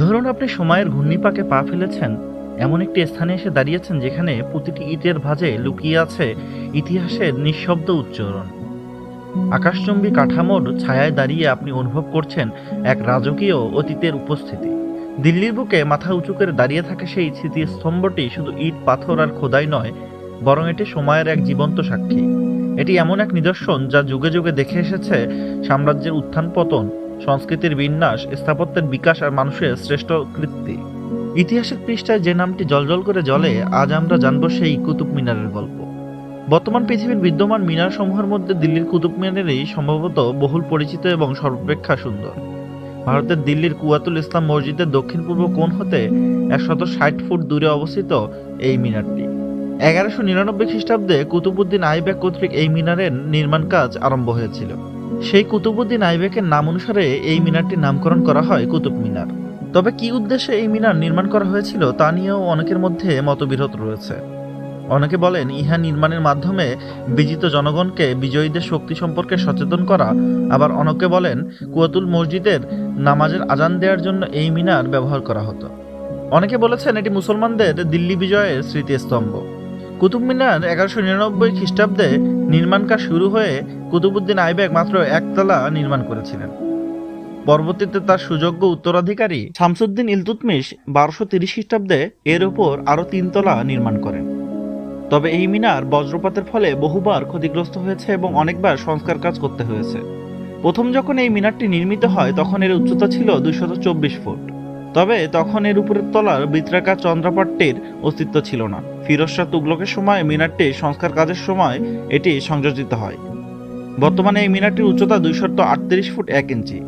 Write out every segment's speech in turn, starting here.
ধরুন আপনি সময়ের ঘূর্ণিপাকে পা ফেলেছেন, এমন একটি স্থানে এসে দাঁড়িয়েছেন যেখানে প্রতিটি ইটের ভাঁজে লুকিয়ে আছে ইতিহাসের নিঃশব্দ উচ্চারণ। আকাশচম্বী কাঠামোর ছায়ায় দাঁড়িয়ে আপনি অনুভব করছেন এক রাজকীয় অতীতের উপস্থিতি। দিল্লির বুকে মাথা উঁচু করে দাঁড়িয়ে থাকা সেই স্মৃতিস্তম্ভটি শুধু ইট, পাথর আর খোদাই নয়, বরং এটি সময়ের এক জীবন্ত সাক্ষী। এটি এমন এক নিদর্শন যা যুগে যুগে দেখে এসেছে সাম্রাজ্যের উত্থান পতন সংস্কৃতির বিন্যাস, স্থাপত্যের বিকাশ আর মানুষের শ্রেষ্ঠ কৃত্তি ইতিহাসের পৃষ্ঠায় যে নামটি জলজল করে জ্বলে, আজ আমরা জানব সেই কুতুব মিনারের গল্প। বর্তমান পৃথিবীর বিদ্যমান মিনার সমূহের মধ্যে দিল্লির কুতুব মিনারেরই সম্ভবত বহুল পরিচিত এবং সর্বাপেক্ষা সুন্দর। ভারতের দিল্লির কুয়াতুল ইসলাম মসজিদের দক্ষিণ পূর্ব কোণ হতে একশত ষাট ফুট দূরে অবস্থিত এই মিনারটি। এগারোশো নিরানব্বই খ্রিস্টাব্দে কুতুবুদ্দিন আইবেক কর্তৃক এই মিনারের নির্মাণ কাজ আরম্ভ হয়েছিল। সেই কুতুবুদ্দিন আইবেকের নাম অনুসারে এই মিনারটির নামকরণ করা হয় কুতুব মিনার। তবে কি উদ্দেশ্যে এই মিনার নির্মাণ করা হয়েছিল তা নিয়েও অনেকের মধ্যে মতবিরোধ রয়েছে। অনেকে বলেন, ইহা নির্মাণের মাধ্যমে বিজিত জনগণকে বিজয়ীদের শক্তি সম্পর্কে সচেতন করা, আবার অনেকে বলেন, কুয়াতুল মসজিদের নামাজের আজান দেওয়ার জন্য এই মিনার ব্যবহার করা হতো। অনেকে বলেছেন, এটি মুসলমানদের দিল্লি বিজয়ের স্মৃতিস্তম্ভ। কুতুব মিনার এগারোশো নিরানব্বই খ্রিস্টাব্দে নির্মাণ কাজ শুরু হয়ে কুতুবুদ্দিন আইবেক মাত্র একতলা নির্মাণ করেছিলেন। পরবর্তীতে তার সুযোগ্য উত্তরাধিকারী শামসুদ্দিন ইলতুতমিশ বারোশো তিরিশ খ্রিস্টাব্দে এর ওপর আরও তিনতলা নির্মাণ করেন। তবে এই মিনার বজ্রপাতের ফলে বহুবার ক্ষতিগ্রস্ত হয়েছে এবং অনেকবার সংস্কার কাজ করতে হয়েছে। প্রথম যখন এই মিনারটি নির্মিত হয়, তখন এর উচ্চতা ছিল দুইশত চব্বিশ ফুট। তবে তখন এর উপরের তলার বৃত্রাকার চন্দ্রপাট্টির অস্তিত্ব ছিল না। ফিরোজ শাহ তুগলকের সময় মিনারটি সংস্কার কাজের সময় এটি সংযোজিত হয়। বর্তমানে এই মিনারটির উচ্চতা দুইশত আটত্রিশ ফুট এক ইঞ্চি।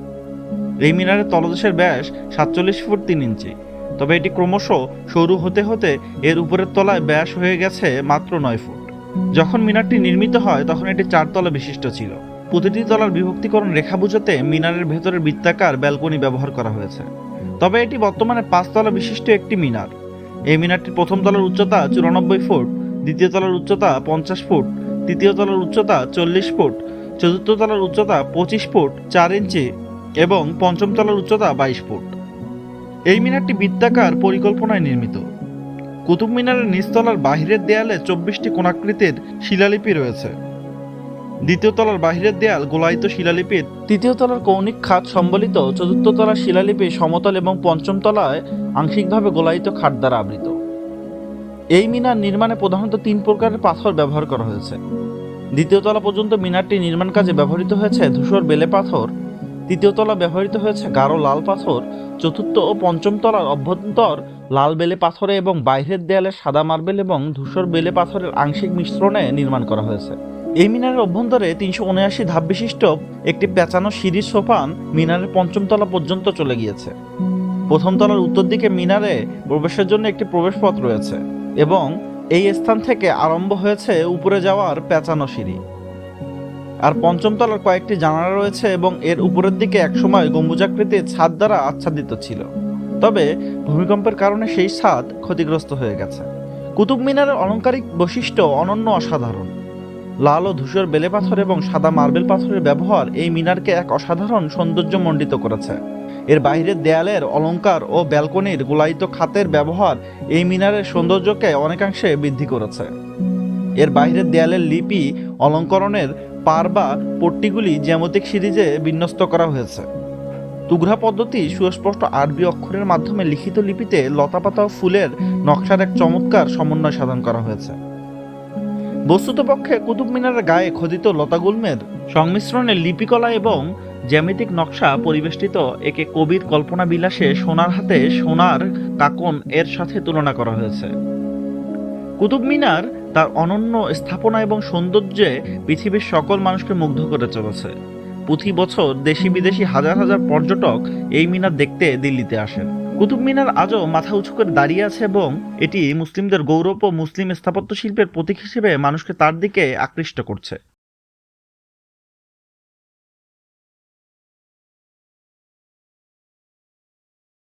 এই মিনারের তলদেশের ব্যাস সাতচল্লিশ ফুট তিন ইঞ্চি। তবে এটি ক্রমশ সরু হতে হতে এর উপরের তলায় ব্যাস হয়ে গেছে মাত্র নয় ফুট। যখন মিনারটি নির্মিত হয়, তখন এটি চারতলা বিশিষ্ট ছিল। প্রতিটি তলার বিভক্তিকরণ রেখা বুঝাতে মিনারের ভেতরের বৃত্তাকার ব্যালকনি ব্যবহার করা হয়েছে। তবে এটি বর্তমানে পাঁচতলা বিশিষ্ট একটি মিনার। এই মিনারটির প্রথম তলার উচ্চতা চুরানব্বই ফুট, দ্বিতীয় তলার উচ্চতা পঞ্চাশ ফুট, তৃতীয় তলার উচ্চতা চল্লিশ ফুট, চতুর্থ তলার উচ্চতা পঁচিশ ফুট, চার ইঞ্চি এবং পঞ্চম তলার উচ্চতা বাইশ ফুট। এই মিনারটি বৃত্তাকার পরিকল্পনায় নির্মিত। কুতুব মিনারের নিচতলার বাহিরের দেয়ালে চব্বিশটি কোণাকৃতির শিলালিপি রয়েছে। দ্বিতীয় তলার বাহিরের দেয়াল গোলায়িত শিলালিপির। তৃতীয় তলার কৌণিক খাত সম্বলিত চতুর্থ তলার শিলালিপি সমতল এবং পঞ্চম তলায় আংশিকভাবে গোলায়িত খাট দ্বারা আবৃত। এই মিনার নির্মাণে প্রধানত তিন প্রকারের পাথর ব্যবহার করা হয়েছে। দ্বিতীয় তলা পর্যন্ত মিনারটি নির্মাণ কাজে ব্যবহৃত হয়েছে ধূসর বেলে পাথর। তৃতীয় তলা ব্যবহৃত হয়েছে গাঢ় লাল পাথর। চতুর্থ ও পঞ্চম তলার অভ্যন্তর লাল বেলে পাথরে এবং বাইরের দেয়ালে সাদা মার্বেল এবং ধূসর বেলে পাথরের আংশিক মিশ্রণে নির্মাণ করা হয়েছে। এই মিনারের অভ্যন্তরে তিনশো উনআশি ধাপ বিশিষ্ট একটি পেঁচানো সিঁড়ির সোপান মিনারের পঞ্চম তলা পর্যন্ত চলে গিয়েছে। প্রথম তলার উত্তর দিকে মিনারে প্রবেশের জন্য একটি প্রবেশপথ রয়েছে এবং এই স্থান থেকে আরম্ভ হয়েছে উপরে যাওয়ার পেঁচানো সিঁড়ি। আর পঞ্চম তলার কয়েকটি জানালা রয়েছে এবং এর উপরের দিকে একসময় গম্বুজাকৃতির ছাদ দ্বারা আচ্ছাদিত ছিল। তবে ভূমিকম্পের কারণে সেই ছাদ ক্ষতিগ্রস্ত হয়ে গেছে। কুতুব মিনারের অলঙ্কারিক বৈশিষ্ট্য অনন্য অসাধারণ। লাল ও ধূসর বেলে পাথর এবং সাদা মার্বেল পাথরের ব্যবহার এই মিনারকে এক অসাধারণ সৌন্দর্য মণ্ডিত করেছে। এর বাইরের দেয়ালের অলঙ্কার ও ব্যালকনির গোলায়িত খাতের ব্যবহার এই মিনারের সৌন্দর্যকে অনেকাংশে বৃদ্ধি করেছে। এর বাইরের দেয়ালের লিপি, অলঙ্করণের পার বা পট্টিগুলি জ্যামতিক সিরিজে বিন্যস্ত করা হয়েছে। তুঘরা পদ্ধতি সুস্পষ্ট আরবি অক্ষরের মাধ্যমে লিখিত লিপিতে লতাপাতা ও ফুলের নকশার এক চমৎকার সমন্বয় সাধন করা হয়েছে। বস্তুতপক্ষে কুতুব মিনারের গায়ে খোদিত লতাগুল্মের সংমিশ্রণে লিপিকলা এবং জ্যামিতিক নকশা পরিবেষ্টিত একে কবির কল্পনা বিলাসে সোনার হাতে সোনার কাকন এর সাথে তুলনা করা হয়েছে। কুতুব মিনার তার অনন্য স্থাপনা এবং সৌন্দর্যে পৃথিবীর সকল মানুষকে মুগ্ধ করে চলেছে। প্রতি বছর দেশি বিদেশি হাজার হাজার পর্যটক এই মিনার দেখতে দিল্লিতে আসেন। কুতুব মিনার আজও মাথা উঁচু করে দাঁড়িয়ে আছে এবং এটি মুসলিমদের গৌরব ও মুসলিম স্থাপত্য শিল্পের প্রতীক হিসেবে মানুষকে তার দিকে আকৃষ্ট করছে।